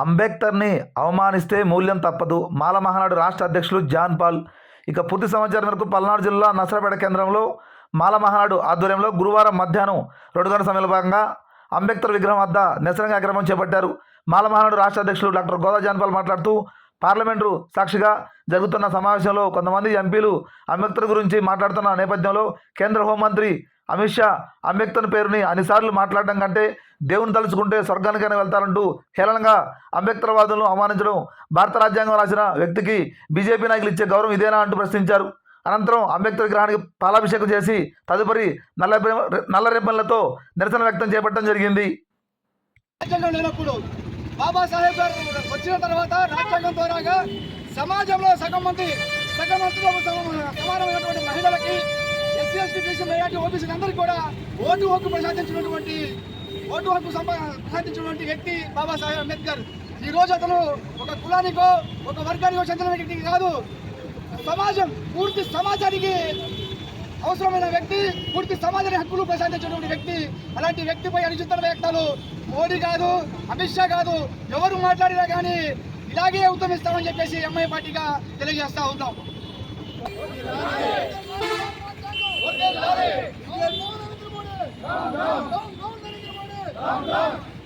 అంబేద్కర్ని అవమానిస్తే మూల్యం తప్పదు. మాల మహానాడు రాష్ట్ర అధ్యక్షులు జాన్ పాల్. ఇక పూర్తి సమాచారం మేరకు పల్నాడు జిల్లా నసరపేట కేంద్రంలో మాల మహానాడు ఆధ్వర్యంలో గురువారం మధ్యాహ్నం రెండు గంటల సమయంలో భాగంగా అంబేద్కర్ విగ్రహం వద్ద నిరసనగా అక్రమం చేపట్టారు. మాల మహానాడు రాష్ట్ర అధ్యక్షులు డాక్టర్ గోదా జాన్పాల్ మాట్లాడుతూ పార్లమెంటు సాక్షిగా జరుగుతున్న సమావేశంలో కొంతమంది ఎంపీలు అంబేద్కర్ గురించి మాట్లాడుతున్న నేపథ్యంలో కేంద్ర హోంమంత్రి అమిత్ షా అంబేద్కర్ పేరుని అన్నిసార్లు మాట్లాడడం కంటే దేవుని తలుచుకుంటే స్వర్గానికైనా వెళ్తారంటూ హేళనగా అంబేద్కర్ వాదులను అవమానించడం భారత రాజ్యాంగం రాసిన వ్యక్తికి బీజేపీ నాయకులు ఇచ్చే గౌరవం ఇదేనా అంటూ ప్రశ్నించారు. అనంతరం అంబేద్కర్ విగ్రహానికి పాలాభిషేకం చేసి తదుపరి నల్ల నల్ల రిబ్బన్లతో నిరసన వ్యక్తం చేపట్టడం జరిగింది. బాబాసాహెబ్ గారు వచ్చిన తర్వాత రాజ్యాంగం ద్వారాగా సమాజంలో సగం మంది సగం మంత్రులకు సమానమైనటువంటి మహిళలకి బీసీ అందరికీ కూడా ఓటు హక్కు ప్రసాదించినటువంటి ఓటు హక్కు ప్రసాదించినటువంటి వ్యక్తి బాబాసాహెబ్ అంబేద్కర్. ఈ రోజు అతను ఒక కులానికో ఒక వర్గానికో చెందిన వ్యక్తి కాదు. సమాజం పూర్తి సమాజానికి అవసరమైన వ్యక్తి పూర్తి సమాజాన్ని హక్కులు ప్రసాదించినటువంటి వ్యక్తి. అలాంటి వ్యక్తిపై అనుచిత వ్యక్తాలు మోడీ కాదు అమిత్ షా కాదు ఎవరు మాట్లాడినా కానీ ఇలాగే ఉత్తమిస్తామని చెప్పేసి ఎంఐ పార్టీగా తెలియజేస్తా ఉన్నాం. Sammler!